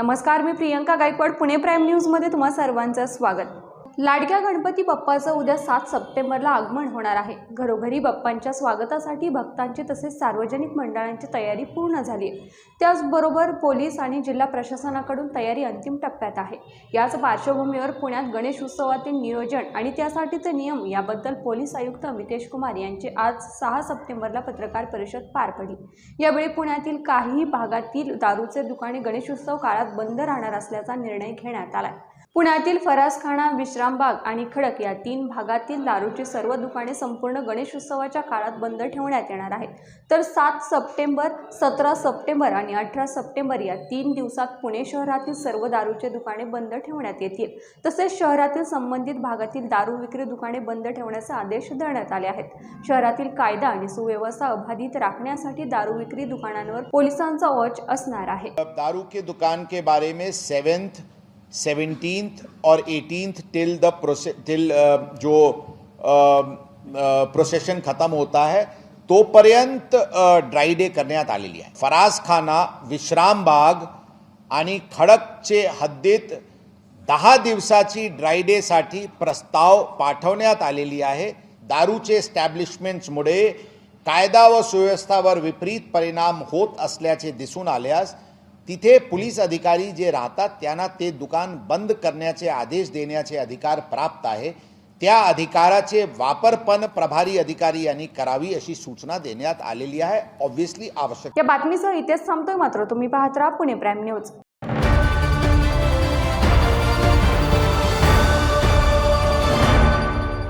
नमस्कार मी प्रियंका गायकवाड पुणे प्राईम न्यूजमध्ये तुम्हा सर्वांचं स्वागत. लाडक्या गणपती बाप्पाचं उद्या सात सप्टेंबरला आगमन होणार आहे. घरोघरी बाप्पांच्या स्वागतासाठी भक्तांची तसेच सार्वजनिक मंडळांची तयारी पूर्ण झाली आहे. त्याचबरोबर पोलीस आणि जिल्हा प्रशासनाकडून तयारी अंतिम टप्प्यात आहे. याच पार्श्वभूमीवर पुण्यात गणेश उत्सवातील नियोजन आणि त्यासाठीचे नियम याबद्दल पोलीस आयुक्त अमितेश कुमार यांची आज सहा सप्टेंबरला पत्रकार परिषद पार पडली. यावेळी पुण्यातील काही भागातील दारूचे दुकाने गणेशोत्सव काळात बंद राहणार असल्याचा निर्णय घेण्यात आला आहे पुण्यातील फरासखाना विश्रामबाग आणि खडक या तीन भागातील दारूची सर्व दुकाने संपूर्ण गणेशोत्सवाच्या काळात बंद ठेवण्यात येणार आहेत. तर सात सप्टेंबर सतरा सप्टेंबर आणि अठरा सप्टेंबर या तीन दिवसात पुणे शहरातील सर्व दारूचे दुकाने बंद ठेवण्यात येतील. तसेच शहरातील संबंधित भागातील दारू विक्री दुकाने बंद ठेवण्याचे आदेश देण्यात आले आहेत. शहरातील कायदा आणि सुव्यवस्था अबाधित राखण्यासाठी दारू विक्री दुकानांवर पोलिसांचा वॉच असणार आहे. दारू के दुकान के बारे में सेवेंथ सेवनटीन्थ और एटीनथ टिल द प्रोसे टिल जो uh, uh, प्रोसेशन खत्म होता है तोपर्यंत ड्राय uh, डे करण्यात आलेली आहे फरासखाना विश्रामबाग आणि खडकचे हद्दीत दहा दिवसाची ड्राय डेसाठी प्रस्ताव पाठवण्यात आलेली आहे। दारूचे एस्टॅब्लिशमेंट्समुळे कायदा व सुव्यवस्थावर विपरीत परिणाम होत असल्याचे दिसून आल्यास तिथे पोलीस अधिकारी जे राहतात त्यांना ते दुकान बंद करण्याचे आदेश देण्याचे अधिकार प्राप्त आहे. त्या अधिकाराचे वापर पण प्रभारी अधिकारी यांनी करावी अशी सूचना देण्यात आलेली आहे. ऑब्व्हियसली आवश्यक. या बातमीसह इतिहास थांबतोय मात्र. तुम्ही पाहत राहा पुणे प्राईम न्यूज.